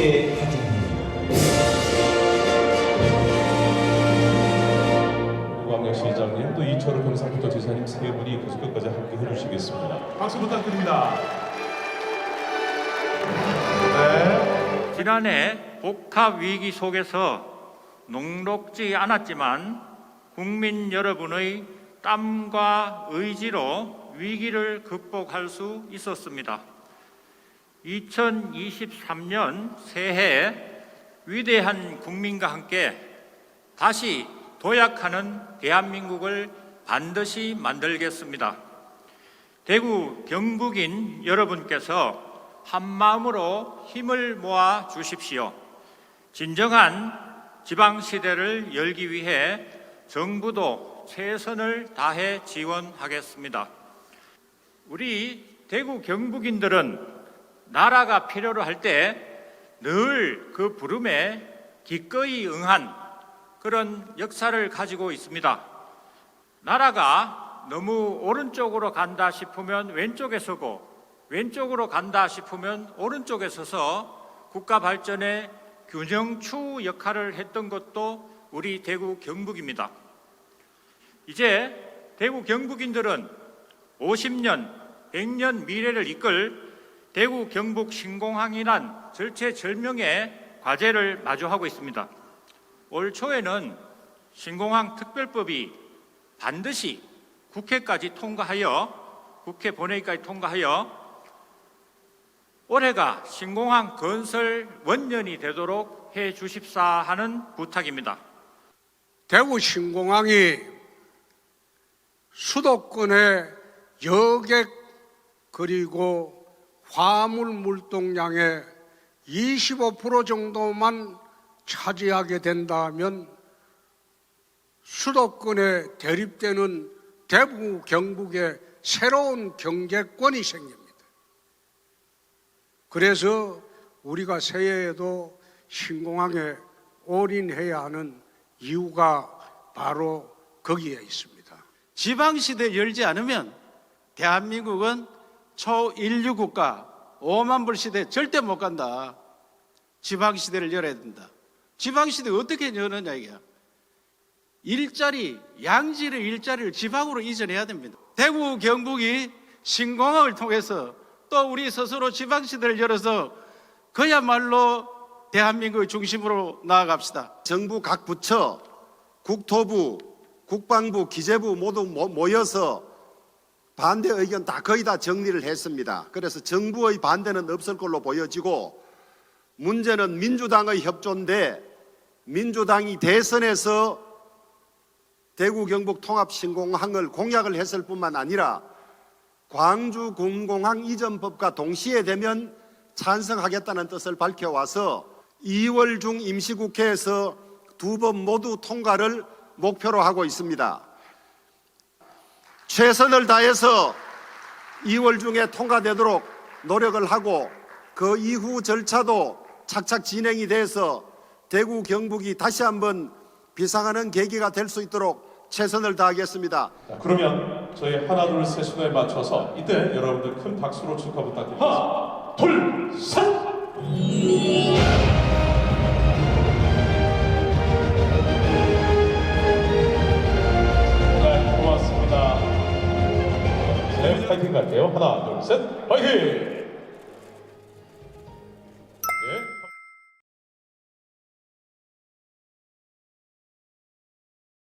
함께 광역시장님 또 이철우 경상북도 지사님 세 분이 계속 끝까지 함께 해주시겠습니다. 박수 부탁드립니다. 네. 지난해 복합 위기 속에서 녹록지 않았지만 국민 여러분의 땀과 의지로 위기를 극복할 수 있었습니다. 2023년 새해 위대한 국민과 함께 다시 도약하는 대한민국을 반드시 만들겠습니다. 대구 경북인 여러분께서 한 마음으로 힘을 모아 주십시오. 진정한 지방 시대를 열기 위해 정부도 최선을 다해 지원하겠습니다. 우리 대구 경북인들은 나라가 필요로 할 때 늘 그 부름에 기꺼이 응한 그런 역사를 가지고 있습니다. 나라가 너무 오른쪽으로 간다 싶으면 왼쪽에 서고 왼쪽으로 간다 싶으면 오른쪽에 서서 국가 발전의 균형추 역할을 했던 것도 우리 대구 경북입니다. 이제 대구 경북인들은 50년, 100년 미래를 이끌 대구 경북 신공항이란 절체절명의 과제를 마주하고 있습니다. 올 초에는 신공항 특별법이 반드시 국회까지 통과하여 국회 본회의까지 통과하여 올해가 신공항 건설 원년이 되도록 해 주십사 하는 부탁입니다. 대구 신공항이 수도권의 여객 그리고 화물 물동량의 25% 정도만 차지하게 된다면 수도권에 대립되는 대구 경북의 새로운 경제권이 생깁니다. 그래서 우리가 새해에도 신공항에 올인해야 하는 이유가 바로 거기에 있습니다. 지방시대 열지 않으면 대한민국은 초인류 국가 5만 불 시대 절대 못 간다. 지방시대를 열어야 된다. 지방시대 어떻게 여느냐 이게. 일자리, 양질의 일자리를 지방으로 이전해야 됩니다. 대구, 경북이 신공항을 통해서 또 우리 스스로 지방시대를 열어서 그야말로 대한민국의 중심으로 나아갑시다. 정부 각 부처, 국토부, 국방부, 기재부 모두 모- 모여서 반대 의견 다 거의 다 정리를 했습니다. 그래서 정부의 반대는 없을 걸로 보여지고 문제는 민주당의 협조인데 민주당이 대선에서 대구 경북 통합 신공항을 공약을 했을 뿐만 아니라 광주 군공항 이전법과 동시에 되면 찬성하겠다는 뜻을 밝혀와서 2월 중 임시국회에서 두 번 모두 통과를 목표로 하고 있습니다. 최선을 다해서 2월 중에 통과되도록 노력을 하고 그 이후 절차도 착착 진행이 돼서 대구 경북이 다시 한번 비상하는 계기가 될 수 있도록 최선을 다하겠습니다. 자, 그러면 저희 하나 둘 셋 순에 맞춰서 이때 여러분들 큰 박수로 축하 부탁드리겠습니다. 하나 둘 셋. 네, 고맙습니다. 네, 파이팅 갈게요. 하나 둘 셋, 파이팅!